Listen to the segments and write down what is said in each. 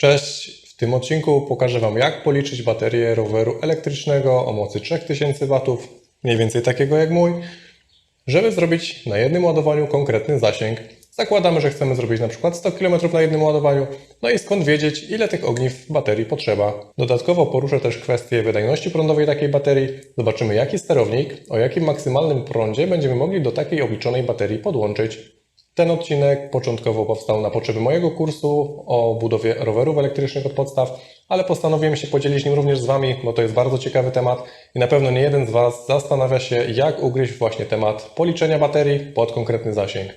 Cześć, w tym odcinku pokażę Wam jak policzyć baterię roweru elektrycznego o mocy 3000 W, mniej więcej takiego jak mój, żeby zrobić na jednym ładowaniu konkretny zasięg. Zakładamy, że chcemy zrobić na przykład 100 km na jednym ładowaniu, no i skąd wiedzieć ile tych ogniw baterii potrzeba. Dodatkowo poruszę też kwestię wydajności prądowej takiej baterii, zobaczymy jaki sterownik, o jakim maksymalnym prądzie będziemy mogli do takiej obliczonej baterii podłączyć. Ten odcinek początkowo powstał na potrzeby mojego kursu o budowie rowerów elektrycznych od podstaw, ale postanowiłem się podzielić nim również z Wami, bo to jest bardzo ciekawy temat i na pewno nie jeden z Was zastanawia się, jak ugryźć właśnie temat policzenia baterii pod konkretny zasięg.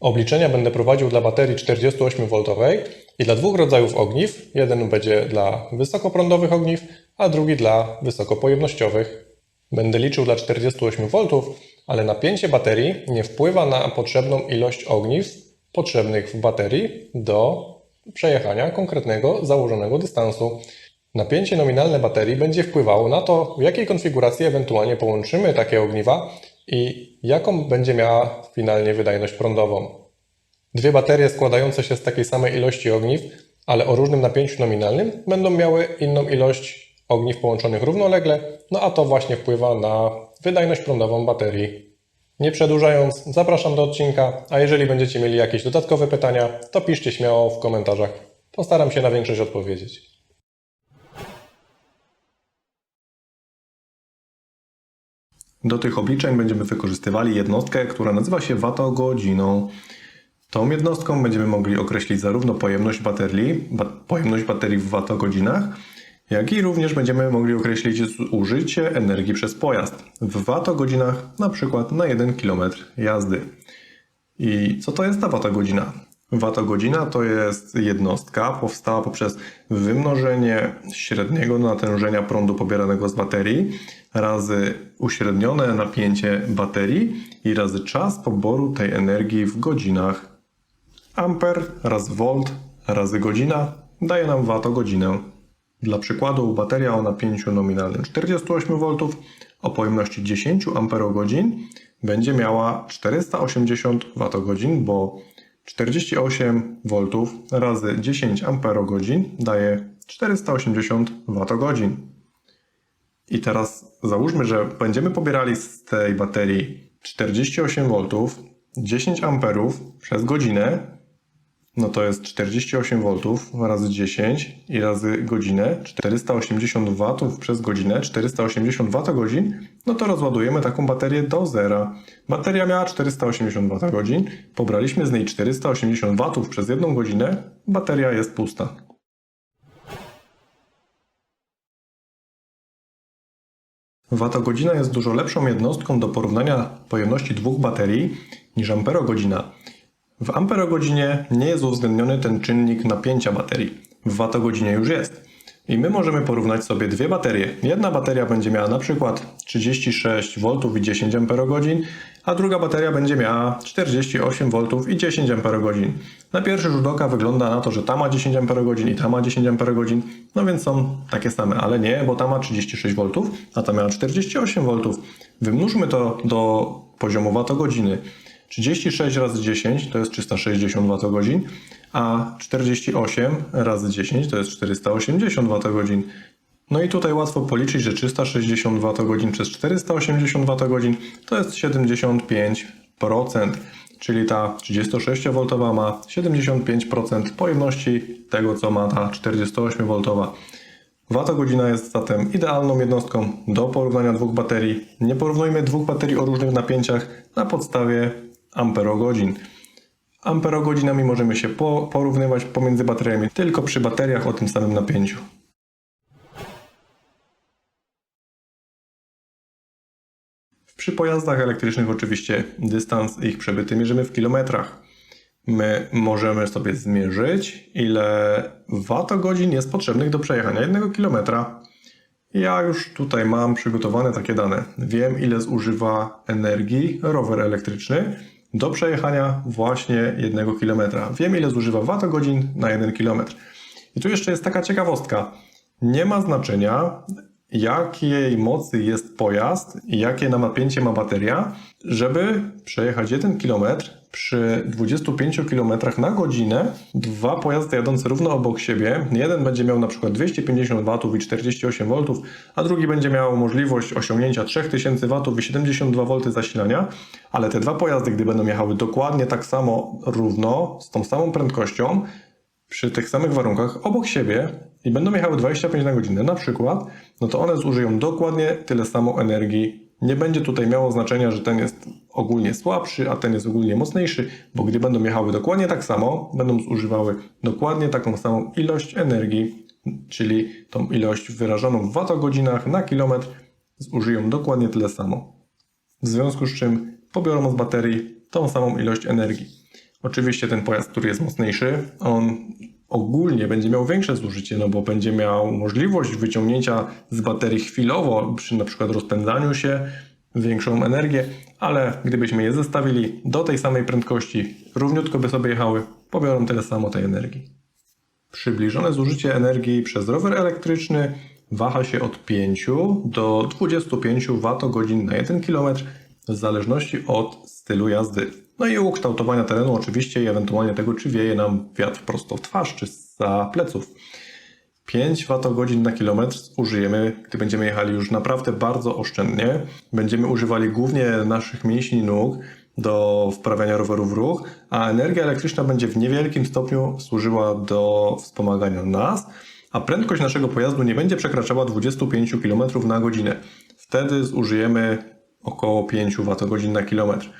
Obliczenia będę prowadził dla baterii 48V i dla dwóch rodzajów ogniw. Jeden będzie dla wysokoprądowych ogniw, a drugi dla wysokopojemnościowych. Będę liczył dla 48V, ale napięcie baterii nie wpływa na potrzebną ilość ogniw potrzebnych w baterii do przejechania konkretnego założonego dystansu. Napięcie nominalne baterii będzie wpływało na to, w jakiej konfiguracji ewentualnie połączymy takie ogniwa i jaką będzie miała finalnie wydajność prądową. Dwie baterie składające się z takiej samej ilości ogniw, ale o różnym napięciu nominalnym, będą miały inną ilość ogniw połączonych równolegle, no a to właśnie wpływa na wydajność prądową baterii. Nie przedłużając, zapraszam do odcinka, a jeżeli będziecie mieli jakieś dodatkowe pytania, to piszcie śmiało w komentarzach. Postaram się na większość odpowiedzieć. Do tych obliczeń będziemy wykorzystywali jednostkę, która nazywa się watogodziną. Tą jednostką będziemy mogli określić zarówno pojemność baterii, ba, pojemność baterii w watogodzinach, jak i również będziemy mogli określić zużycie energii przez pojazd w watogodzinach, na przykład na 1 km jazdy. I co to jest ta watogodzina? Watogodzina to jest jednostka powstała poprzez wymnożenie średniego natężenia prądu pobieranego z baterii razy uśrednione napięcie baterii i razy czas poboru tej energii w godzinach. Amper razy volt razy godzina daje nam watogodzinę. Dla przykładu bateria o napięciu nominalnym 48 V o pojemności 10 Ah będzie miała 480 Wh, bo 48 V razy 10 Ah daje 480 Wh. I teraz załóżmy, że będziemy pobierali z tej baterii 48 V, 10 A przez godzinę, no to jest 48 V razy 10 i razy godzinę, 480 W przez godzinę, 480 Wh, no to rozładujemy taką baterię do zera. Bateria miała 480 Wh, pobraliśmy z niej 480 W przez jedną godzinę, bateria jest pusta. Watogodzina jest dużo lepszą jednostką do porównania pojemności dwóch baterii niż amperogodzina. W amperogodzinie nie jest uwzględniony ten czynnik napięcia baterii. W watogodzinie już jest. I my możemy porównać sobie dwie baterie. Jedna bateria będzie miała na przykład 36 V i 10 Ah, a druga bateria będzie miała 48 V i 10 Ah. Na pierwszy rzut oka wygląda na to, że ta ma 10 Ah i ta ma 10 Ah, no więc są takie same, ale nie, bo ta ma 36 V, a ta miała 48 V. Wymnóżmy to do poziomu watogodziny. 36 razy 10 to jest 360 Wh, a 48 razy 10 to jest 480 Wh. No i tutaj łatwo policzyć, że 360 Wh przez 480 Wh to jest 75%, czyli ta 36V ma 75% pojemności tego, co ma ta 48V. Watogodzina jest zatem idealną jednostką do porównania dwóch baterii. Nie porównujmy dwóch baterii o różnych napięciach na podstawie amperogodzin. Amperogodzinami możemy się po, porównywać pomiędzy bateriami tylko przy bateriach o tym samym napięciu. Przy pojazdach elektrycznych oczywiście dystans ich przebyty mierzymy w kilometrach. My możemy sobie zmierzyć, ile watogodzin jest potrzebnych do przejechania jednego kilometra. Ja już tutaj mam przygotowane takie dane. Wiem, ile zużywa energii rower elektryczny do przejechania właśnie jednego kilometra. Wiem, ile zużywa watogodzin na jeden kilometr. I tu jeszcze jest taka ciekawostka. Nie ma znaczenia, jakiej mocy jest pojazd i jakie na napięcie ma bateria, żeby przejechać 1 km przy 25 km na godzinę. Dwa pojazdy jadące równo obok siebie. Jeden będzie miał na przykład 250 W i 48 V, a drugi będzie miał możliwość osiągnięcia 3000 W i 72 V zasilania, ale te dwa pojazdy, gdy będą jechały dokładnie tak samo równo, z tą samą prędkością, przy tych samych warunkach obok siebie i będą jechały 25 na godzinę na przykład, no to one zużyją dokładnie tyle samo energii. Nie będzie tutaj miało znaczenia, że ten jest ogólnie słabszy, a ten jest ogólnie mocniejszy, bo gdy będą jechały dokładnie tak samo, będą zużywały dokładnie taką samą ilość energii, czyli tą ilość wyrażoną w watogodzinach na kilometr, zużyją dokładnie tyle samo. W związku z czym pobiorą z baterii tą samą ilość energii. Oczywiście ten pojazd, który jest mocniejszy, on ogólnie będzie miał większe zużycie, no bo będzie miał możliwość wyciągnięcia z baterii chwilowo przy na przykład rozpędzaniu się większą energię, ale gdybyśmy je zestawili do tej samej prędkości, równiutko by sobie jechały, pobiorą tyle samo tej energii. Przybliżone zużycie energii przez rower elektryczny waha się od 5 do 25 Wh na 1 km w zależności od stylu jazdy. No i ukształtowania terenu oczywiście i ewentualnie tego, czy wieje nam wiatr prosto w twarz, czy za pleców. 5 Wh na kilometr użyjemy, gdy będziemy jechali już naprawdę bardzo oszczędnie. Będziemy używali głównie naszych mięśni nóg do wprawiania roweru w ruch, a energia elektryczna będzie w niewielkim stopniu służyła do wspomagania nas, a prędkość naszego pojazdu nie będzie przekraczała 25 km na godzinę. Wtedy zużyjemy około 5 Wh na kilometr.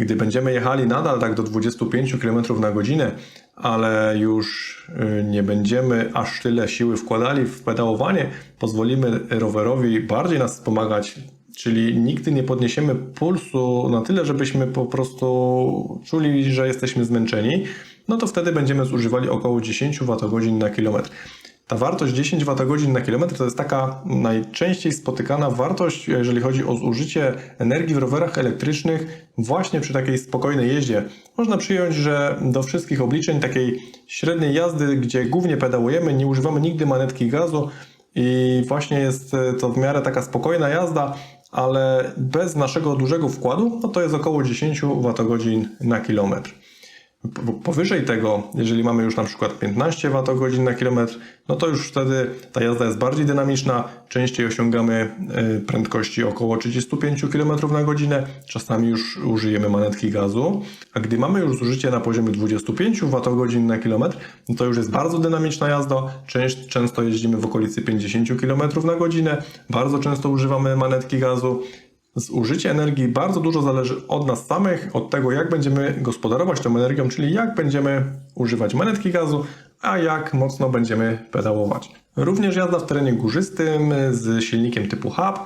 Gdy będziemy jechali nadal tak do 25 km na godzinę, ale już y, nie będziemy aż tyle siły wkładali w pedałowanie, pozwolimy rowerowi bardziej nas wspomagać, czyli nigdy nie podniesiemy pulsu na tyle, żebyśmy po prostu czuli, że jesteśmy zmęczeni, no to wtedy będziemy zużywali około 10 Wh na kilometr. Ta wartość 10 Wh na kilometr to jest taka najczęściej spotykana wartość, jeżeli chodzi o zużycie energii w rowerach elektrycznych właśnie przy takiej spokojnej jeździe. Można przyjąć, że do wszystkich obliczeń takiej średniej jazdy, gdzie głównie pedałujemy, nie używamy nigdy manetki gazu i właśnie jest to w miarę taka spokojna jazda, ale bez naszego dużego wkładu, no to jest około 10 Wh na kilometr. Po- Powyżej tego, jeżeli mamy już na przykład 15 Wh na kilometr, no to już wtedy ta jazda jest bardziej dynamiczna, częściej osiągamy y, prędkości około 35 km na godzinę, czasami już użyjemy manetki gazu, a gdy mamy już zużycie na poziomie 25 Wh na kilometr, no to już jest bardzo dynamiczna jazda, często jeździmy w okolicy 50 km na godzinę, bardzo często używamy manetki gazu, Zużycie energii bardzo dużo zależy od nas samych, od tego jak będziemy gospodarować tą energią, czyli jak będziemy używać manetki gazu, a jak mocno będziemy pedałować. Również jazda w terenie górzystym z silnikiem typu hub,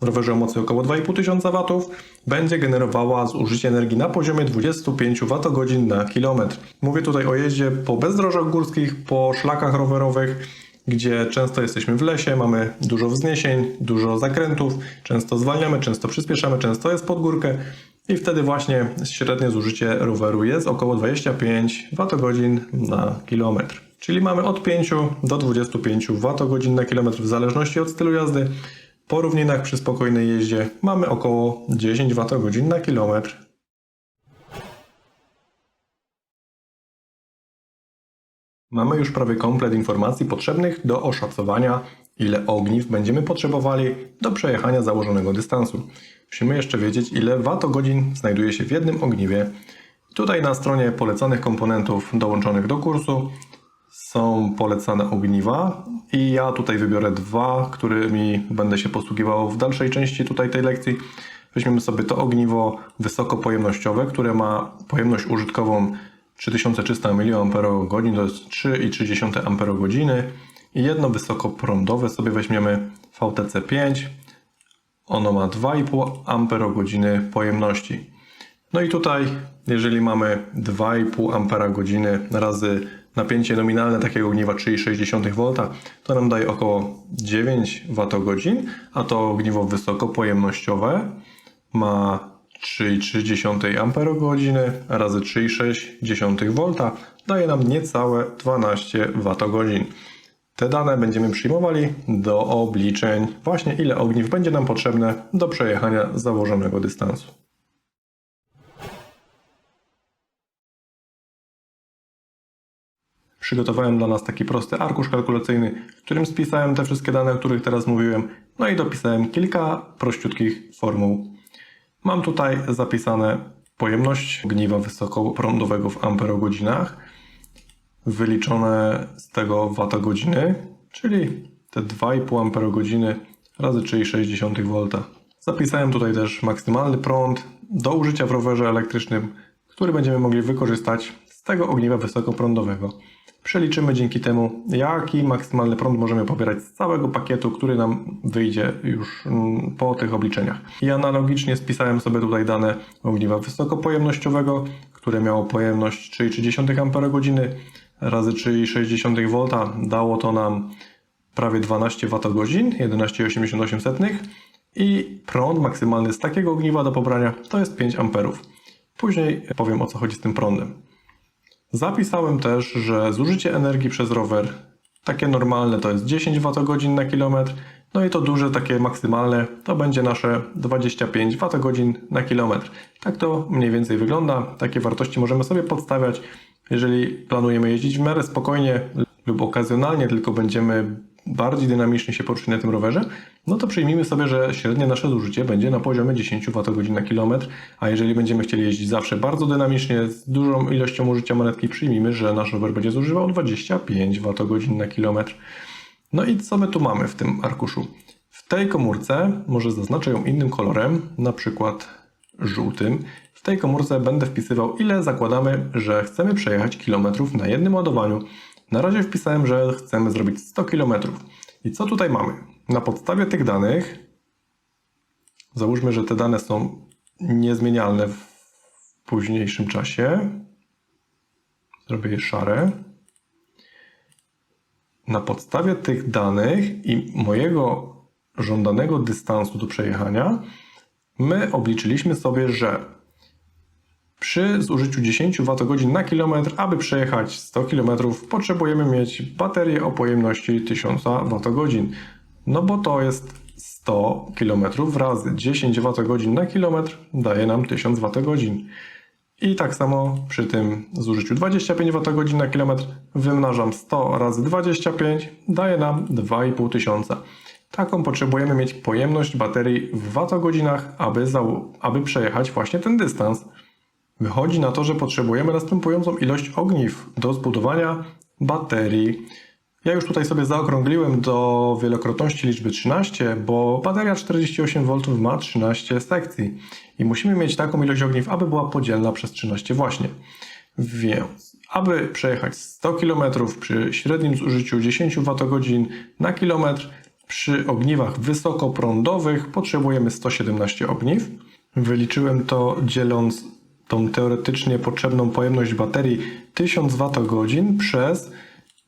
rowerze o mocy około 2500 W, będzie generowała zużycie energii na poziomie 25 Wh na kilometr. Mówię tutaj o jeździe po bezdrożach górskich, po szlakach rowerowych, gdzie często jesteśmy w lesie, mamy dużo wzniesień, dużo zakrętów, często zwalniamy, często przyspieszamy, często jest pod górkę i wtedy właśnie średnie zużycie roweru jest około 25 Wh na kilometr. Czyli mamy od 5 do 25 Wh na kilometr w zależności od stylu jazdy. Po równinach przy spokojnej jeździe mamy około 10 Wh na kilometr. Mamy już prawie komplet informacji potrzebnych do oszacowania, ile ogniw będziemy potrzebowali do przejechania założonego dystansu. Musimy jeszcze wiedzieć, ile watogodzin znajduje się w jednym ogniwie. Tutaj na stronie polecanych komponentów dołączonych do kursu są polecane ogniwa i ja tutaj wybiorę dwa, którymi będę się posługiwał w dalszej części tutaj tej lekcji. Weźmiemy sobie to ogniwo wysokopojemnościowe, które ma pojemność użytkową 3300 mAh, to jest 3,3 Ah i jedno wysokoprądowe sobie weźmiemy VTC5. Ono ma 2,5 Ah pojemności. No i tutaj, jeżeli mamy 2,5 Ah razy napięcie nominalne takiego ogniwa 3,6 V, to nam daje około 9 Wh, a to ogniwo wysokopojemnościowe ma 3,3 Ah razy 3,6 V daje nam niecałe 12 Wh. Te dane będziemy przyjmowali do obliczeń, właśnie ile ogniw będzie nam potrzebne do przejechania założonego dystansu. Przygotowałem dla nas taki prosty arkusz kalkulacyjny, w którym spisałem te wszystkie dane, o których teraz mówiłem, no i dopisałem kilka prościutkich formuł. Mam tutaj zapisane pojemność ogniwa wysokoprądowego w amperogodzinach, wyliczone z tego watogodziny, czyli te 2,5 amperogodziny razy 3,6 V. Zapisałem tutaj też maksymalny prąd do użycia w rowerze elektrycznym, który będziemy mogli wykorzystać z tego ogniwa wysokoprądowego. Przeliczymy dzięki temu, jaki maksymalny prąd możemy pobierać z całego pakietu, który nam wyjdzie już mm, po tych obliczeniach. I analogicznie spisałem sobie tutaj dane ogniwa wysokopojemnościowego, które miało pojemność 3,3 Ah razy 3,6 V. Dało to nam prawie 12 Wh, 11,88 i prąd maksymalny z takiego ogniwa do pobrania to jest 5 A. Później powiem o co chodzi z tym prądem. Zapisałem też, że zużycie energii przez rower, takie normalne to jest 10 Wh na kilometr, no i to duże, takie maksymalne, to będzie nasze 25 Wh na kilometr. Tak to mniej więcej wygląda, takie wartości możemy sobie podstawiać, jeżeli planujemy jeździć w miarę spokojnie lub okazjonalnie, tylko będziemy bardziej dynamicznie się poruszać na tym rowerze, no to przyjmijmy sobie, że średnie nasze zużycie będzie na poziomie 10 Wh na kilometr, a jeżeli będziemy chcieli jeździć zawsze bardzo dynamicznie, z dużą ilością użycia monetki, przyjmijmy, że nasz rower będzie zużywał 25 Wh na kilometr. No i co my tu mamy w tym arkuszu? W tej komórce, może zaznaczę ją innym kolorem, na przykład żółtym, w tej komórce będę wpisywał ile zakładamy, że chcemy przejechać kilometrów na jednym ładowaniu. Na razie wpisałem, że chcemy zrobić 100 km. I co tutaj mamy? Na podstawie tych danych, załóżmy, że te dane są niezmienialne w późniejszym czasie. Zrobię je szare. Na podstawie tych danych i mojego żądanego dystansu do przejechania, my obliczyliśmy sobie, że przy zużyciu 10 Wh na kilometr, aby przejechać 100 km, potrzebujemy mieć baterię o pojemności 1000 Wh. No bo to jest 100 km razy 10 Wh na kilometr daje nam 1000 Wh. I tak samo przy tym zużyciu 25 Wh na kilometr wymnażam 100 razy 25 daje nam 2500. Taką potrzebujemy mieć pojemność baterii w wattogodzinach, aby, aby przejechać właśnie ten dystans. Wychodzi na to, że potrzebujemy następującą ilość ogniw do zbudowania baterii. Ja już tutaj sobie zaokrągliłem do wielokrotności liczby 13, bo bateria 48V ma 13 sekcji i musimy mieć taką ilość ogniw, aby była podzielna przez 13 właśnie. Więc, aby przejechać 100 km przy średnim zużyciu 10 Wh na kilometr, przy ogniwach wysokoprądowych potrzebujemy 117 ogniw. Wyliczyłem to dzieląc tą teoretycznie potrzebną pojemność baterii 1000 Wh przez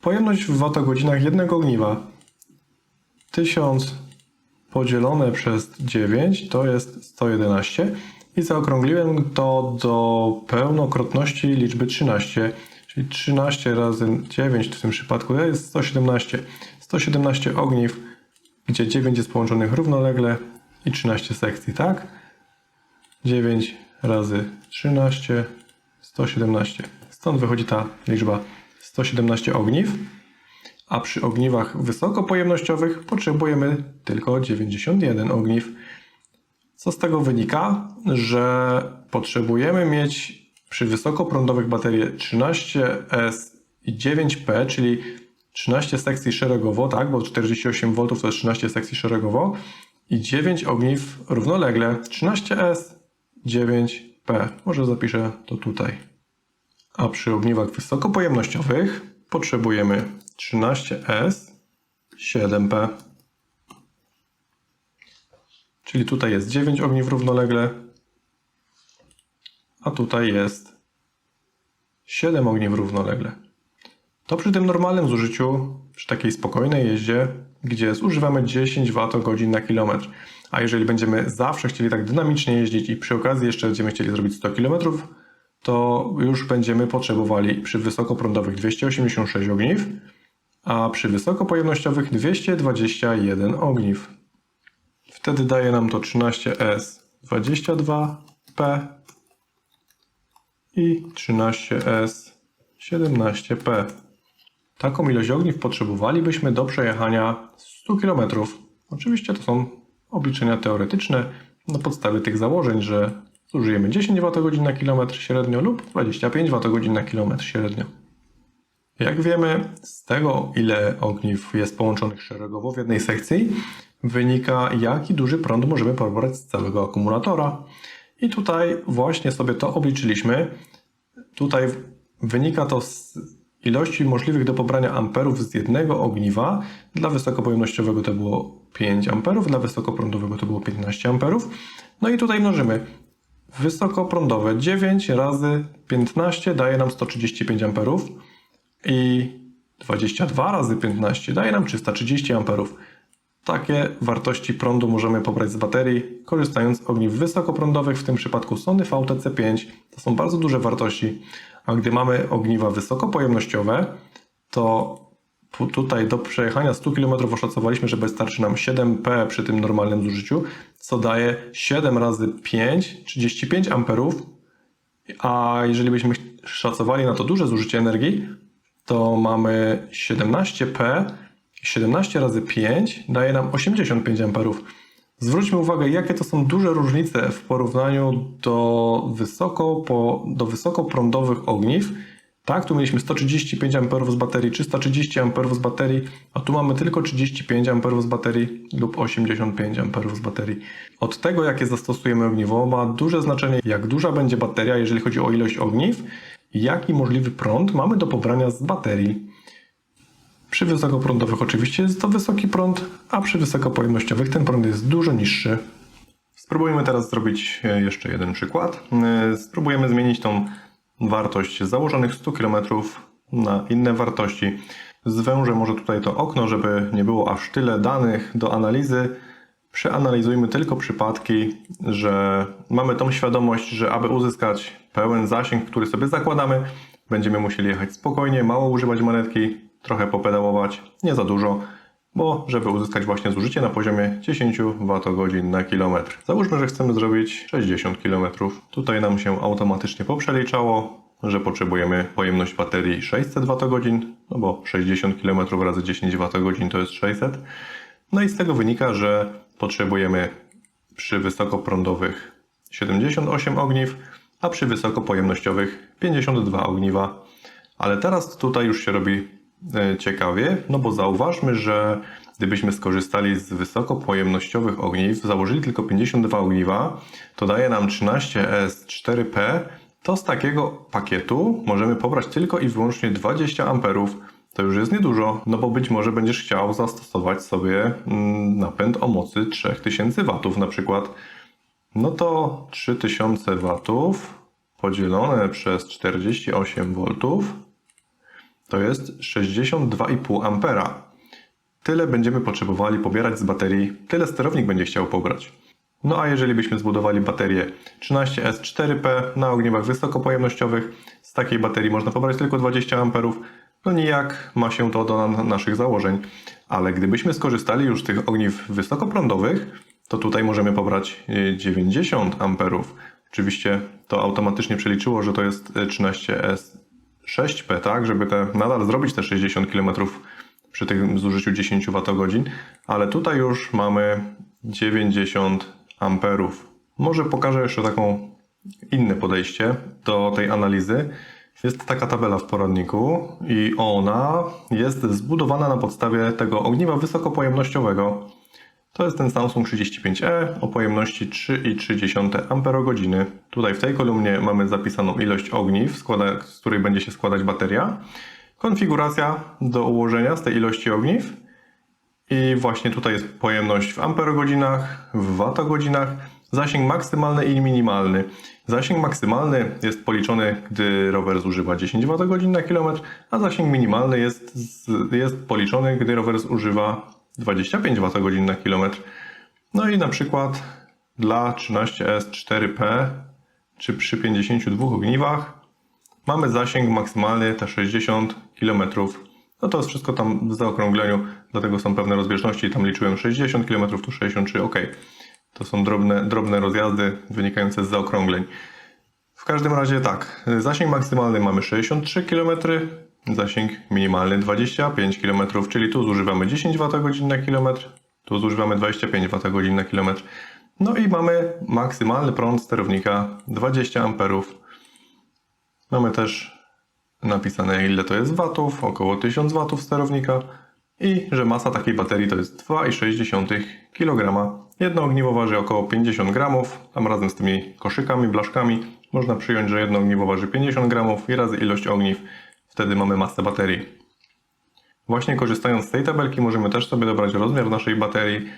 pojemność w wattogodzinach jednego ogniwa. 1000 podzielone przez 9 to jest 111 i zaokrągliłem to do pełnokrotności liczby 13, czyli 13 razy 9 w tym przypadku jest 117. 117 ogniw, gdzie 9 jest połączonych równolegle i 13 sekcji, tak? 9 razy 13, 117. Stąd wychodzi ta liczba 117 ogniw, a przy ogniwach wysokopojemnościowych potrzebujemy tylko 91 ogniw. Co z tego wynika? Że potrzebujemy mieć przy wysokoprądowych baterie 13S i 9P, czyli 13 sekcji szeregowo, tak, bo 48V to jest 13 sekcji szeregowo i 9 ogniw równolegle 13S, 9P. Może zapiszę to tutaj. A przy ogniwach wysokopojemnościowych potrzebujemy 13S, 7P. Czyli tutaj jest 9 ogniw równolegle, a tutaj jest 7 ogniw równolegle. To przy tym normalnym zużyciu, przy takiej spokojnej jeździe, gdzie zużywamy 10 Wh na kilometr. A jeżeli będziemy zawsze chcieli tak dynamicznie jeździć i przy okazji jeszcze będziemy chcieli zrobić 100 km, to już będziemy potrzebowali przy wysokoprądowych 286 ogniw, a przy wysokopojemnościowych 221 ogniw. Wtedy daje nam to 13S 22P i 13S 17P. Taką ilość ogniw potrzebowalibyśmy do przejechania 100 km. Oczywiście to są obliczenia teoretyczne na podstawie tych założeń, że zużyjemy 10 Wh na kilometr średnio lub 25 Wh na kilometr średnio. Jak wiemy, z tego ile ogniw jest połączonych szeregowo w jednej sekcji, wynika jaki duży prąd możemy pobrać z całego akumulatora. I tutaj właśnie sobie to obliczyliśmy. Tutaj wynika to z ilości możliwych do pobrania amperów z jednego ogniwa. Dla wysokopojemnościowego to było 5 amperów, dla wysokoprądowego to było 15 amperów. No i tutaj mnożymy. Wysokoprądowe 9 razy 15 daje nam 135 amperów i 22 razy 15 daje nam 330 amperów. Takie wartości prądu możemy pobrać z baterii, korzystając z ogniw wysokoprądowych, w tym przypadku Sony VTC5. To są bardzo duże wartości, a gdy mamy ogniwa wysokopojemnościowe, to tutaj do przejechania 100 km oszacowaliśmy, że wystarczy nam 7P przy tym normalnym zużyciu, co daje 7 razy 5, 35 amperów, a jeżeli byśmy szacowali na to duże zużycie energii, to mamy 17P, 17 razy 5 daje nam 85 amperów. Zwróćmy uwagę, jakie to są duże różnice w porównaniu do, wysoko, po, do wysokoprądowych ogniw. Tak, tu mieliśmy 135 amperów z baterii, 330 amperów z baterii, a tu mamy tylko 35 amperów z baterii lub 85 amperów z baterii. Od tego, jakie zastosujemy ogniwo, ma duże znaczenie, jak duża będzie bateria, jeżeli chodzi o ilość ogniw, jaki możliwy prąd mamy do pobrania z baterii. Przy wysokoprądowych oczywiście jest to wysoki prąd, a przy wysokopojemnościowych ten prąd jest dużo niższy. Spróbujmy teraz zrobić e, jeszcze jeden przykład. E, Spróbujemy zmienić tą wartość założonych 100 km na inne wartości. Zwężę może tutaj to okno, żeby nie było aż tyle danych do analizy. Przeanalizujmy tylko przypadki, że mamy tą świadomość, że aby uzyskać pełen zasięg, który sobie zakładamy, będziemy musieli jechać spokojnie, mało używać manetki, trochę popedałować, nie za dużo, bo żeby uzyskać właśnie zużycie na poziomie 10 Wh na kilometr. Załóżmy, że chcemy zrobić 60 km. Tutaj nam się automatycznie poprzeliczało, że potrzebujemy pojemność baterii 600 Wh, no bo 60 km razy 10 Wh to jest 600. No i z tego wynika, że potrzebujemy przy wysokoprądowych 78 ogniw, a przy wysokopojemnościowych 52 ogniwa. Ale teraz tutaj już się robi ciekawie, no bo zauważmy, że gdybyśmy skorzystali z wysokopojemnościowych ogniw, założyli tylko 52 ogniwa, to daje nam 13S4P, to z takiego pakietu możemy pobrać tylko i wyłącznie 20 amperów. To już jest niedużo, no bo być może będziesz chciał zastosować sobie mm, napęd o mocy 3000 W na przykład. No to 3000 W podzielone przez 48 V to jest 62,5 Ampera. Tyle będziemy potrzebowali pobierać z baterii, tyle sterownik będzie chciał pobrać. No a jeżeli byśmy zbudowali baterię 13S4P na ogniwach wysokopojemnościowych, z takiej baterii można pobrać tylko 20 Amperów, no nijak ma się to do naszych założeń, ale gdybyśmy skorzystali już z tych ogniw wysokoprądowych, to tutaj możemy pobrać e, 90 Amperów. Oczywiście to automatycznie przeliczyło, że to jest e, 13S 6P, tak, żeby te, nadal zrobić te 60 km przy tym zużyciu 10 Wh, ale tutaj już mamy 90 amperów. Może pokażę jeszcze taką inne podejście do tej analizy. Jest taka tabela w poradniku i ona jest zbudowana na podstawie tego ogniwa wysokopojemnościowego, to jest ten Samsung 35E o pojemności 3,3 Ah. Tutaj w tej kolumnie mamy zapisaną ilość ogniw, z której będzie się składać bateria. Konfiguracja do ułożenia z tej ilości ogniw. I właśnie tutaj jest pojemność w amperogodzinach, w watogodzinach, zasięg maksymalny i minimalny. Zasięg maksymalny jest policzony, gdy rower zużywa 10 Wh na kilometr, a zasięg minimalny jest, jest policzony, gdy rower zużywa 25 Wh na kilometr. No i na przykład dla 13S4P czy przy 52 ogniwach mamy zasięg maksymalny te 60 km. No to jest wszystko tam w zaokrągleniu, dlatego są pewne rozbieżności. Tam liczyłem 60 km, tu 63, ok. To są drobne, drobne rozjazdy wynikające z zaokrągleń. W każdym razie tak, zasięg maksymalny mamy 63 km, zasięg minimalny 25 km, czyli tu zużywamy 10 Wh na kilometr, tu zużywamy 25 Wh na kilometr. No i mamy maksymalny prąd sterownika 20 A. Mamy też napisane ile to jest watów, około 1000 watów sterownika i że masa takiej baterii to jest 2,6 kg. Jedno ogniwo waży około 50 gramów, tam razem z tymi koszykami, blaszkami można przyjąć, że jedno ogniwo waży 50 gramów i razy ilość ogniw, wtedy mamy masę baterii. Właśnie korzystając z tej tabelki możemy też sobie dobrać rozmiar naszej baterii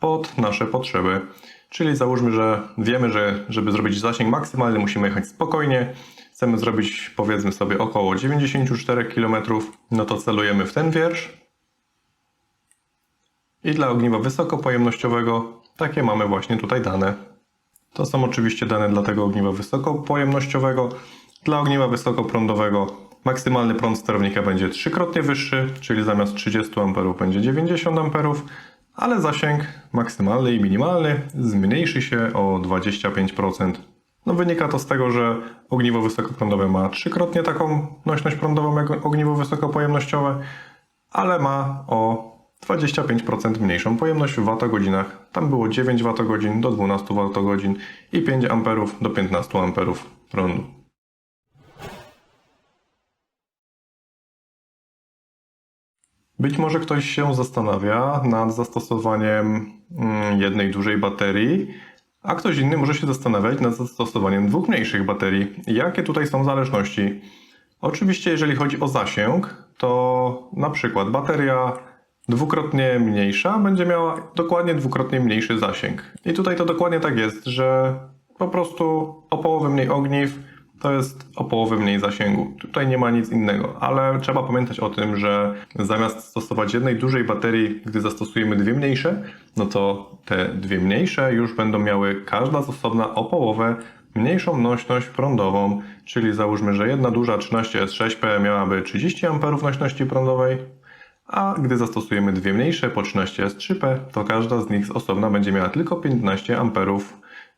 pod nasze potrzeby. Czyli załóżmy, że wiemy, że żeby zrobić zasięg maksymalny musimy jechać spokojnie. Chcemy zrobić powiedzmy sobie około 94 km, no to celujemy w ten wiersz. I dla ogniwa wysokopojemnościowego takie mamy właśnie tutaj dane. To są oczywiście dane dla tego ogniwa wysokopojemnościowego. Dla ogniwa wysokoprądowego maksymalny prąd sterownika będzie trzykrotnie wyższy, czyli zamiast 30 A będzie 90 A, ale zasięg maksymalny i minimalny zmniejszy się o 25%. No wynika to z tego, że ogniwo wysokoprądowe ma trzykrotnie taką nośność prądową jak ogniwo wysokopojemnościowe, ale ma o 25% mniejszą pojemność w watogodzinach. Tam było 9 watogodzin do 12 watogodzin i 5 amperów do 15 amperów prądu. Być może ktoś się zastanawia nad zastosowaniem mm, jednej dużej baterii, a ktoś inny może się zastanawiać nad zastosowaniem dwóch mniejszych baterii. Jakie tutaj są zależności? Oczywiście, jeżeli chodzi o zasięg, to na przykład bateria dwukrotnie mniejsza będzie miała dokładnie dwukrotnie mniejszy zasięg. I tutaj to dokładnie tak jest, że po prostu o połowę mniej ogniw to jest o połowę mniej zasięgu. Tutaj nie ma nic innego, ale trzeba pamiętać o tym, że zamiast stosować jednej dużej baterii, gdy zastosujemy dwie mniejsze, no to te dwie mniejsze już będą miały każda z osobna o połowę mniejszą nośność prądową, czyli załóżmy, że jedna duża 13S6P miałaby 30 A nośności prądowej, a gdy zastosujemy dwie mniejsze po 13S3P, to każda z nich z osobna będzie miała tylko 15 A,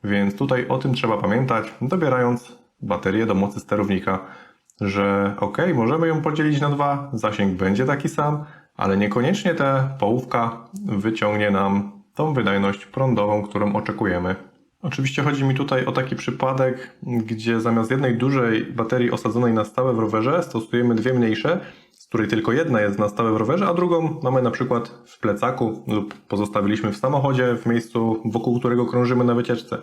więc tutaj o tym trzeba pamiętać, dobierając baterię do mocy sterownika, że ok, możemy ją podzielić na dwa, zasięg będzie taki sam, ale niekoniecznie ta połówka wyciągnie nam tą wydajność prądową, którą oczekujemy. Oczywiście chodzi mi tutaj o taki przypadek, gdzie zamiast jednej dużej baterii osadzonej na stałe w rowerze stosujemy dwie mniejsze, z której tylko jedna jest na stałe w rowerze, a drugą mamy na przykład w plecaku lub pozostawiliśmy w samochodzie, w miejscu, wokół którego krążymy na wycieczce.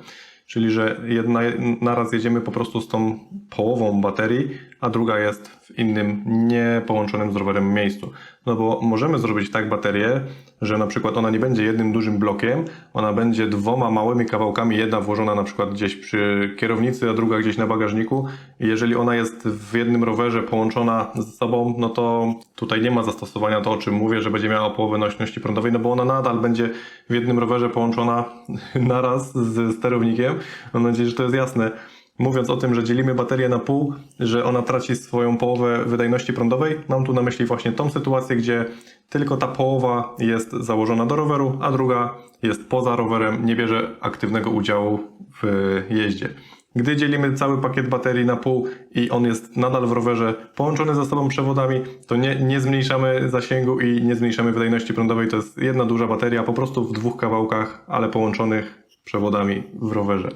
Czyli, że jedna naraz jedziemy po prostu z tą połową baterii, a druga jest w innym, nie połączonym z rowerem miejscu. No bo możemy zrobić tak baterię, że na przykład ona nie będzie jednym dużym blokiem, ona będzie dwoma małymi kawałkami, jedna włożona na przykład gdzieś przy kierownicy, a druga gdzieś na bagażniku. I jeżeli ona jest w jednym rowerze połączona ze sobą, no to tutaj nie ma zastosowania to, o czym mówię, że będzie miała połowę nośności prądowej, no bo ona nadal będzie w jednym rowerze połączona naraz z sterownikiem. Mam nadzieję, że to jest jasne. Mówiąc o tym, że dzielimy baterię na pół, że ona traci swoją połowę wydajności prądowej, mam tu na myśli właśnie tą sytuację, gdzie tylko ta połowa jest założona do roweru, a druga jest poza rowerem, nie bierze aktywnego udziału w jeździe. Gdy dzielimy cały pakiet baterii na pół i on jest nadal w rowerze połączony ze sobą przewodami, to nie, nie zmniejszamy zasięgu i nie zmniejszamy wydajności prądowej. To jest jedna duża bateria po prostu w dwóch kawałkach, ale połączonych przewodami w rowerze.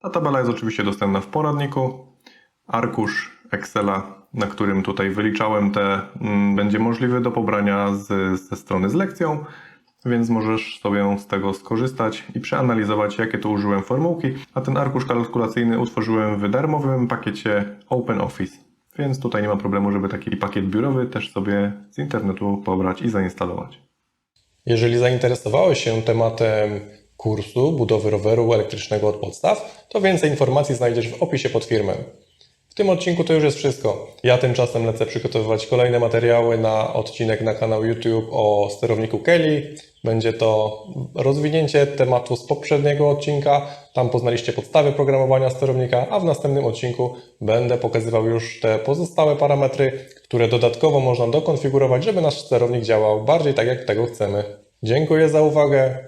Ta tabela jest oczywiście dostępna w poradniku. Arkusz Excela, na którym tutaj wyliczałem te, mm, będzie możliwy do pobrania z, ze strony z lekcją, więc możesz sobie z tego skorzystać i przeanalizować, jakie tu użyłem formułki. A ten arkusz kalkulacyjny utworzyłem w darmowym pakiecie OpenOffice, więc tutaj nie ma problemu, żeby taki pakiet biurowy też sobie z internetu pobrać i zainstalować. Jeżeli zainteresowałeś się tematem kursu budowy roweru elektrycznego od podstaw, to więcej informacji znajdziesz w opisie pod filmem. W tym odcinku to już jest wszystko. Ja tymczasem lecę przygotowywać kolejne materiały na odcinek na kanał YouTube o sterowniku Kelly. Będzie to rozwinięcie tematu z poprzedniego odcinka. Tam poznaliście podstawy programowania sterownika, a w następnym odcinku będę pokazywał już te pozostałe parametry, które dodatkowo można dokonfigurować, żeby nasz sterownik działał bardziej tak, jak tego chcemy. Dziękuję za uwagę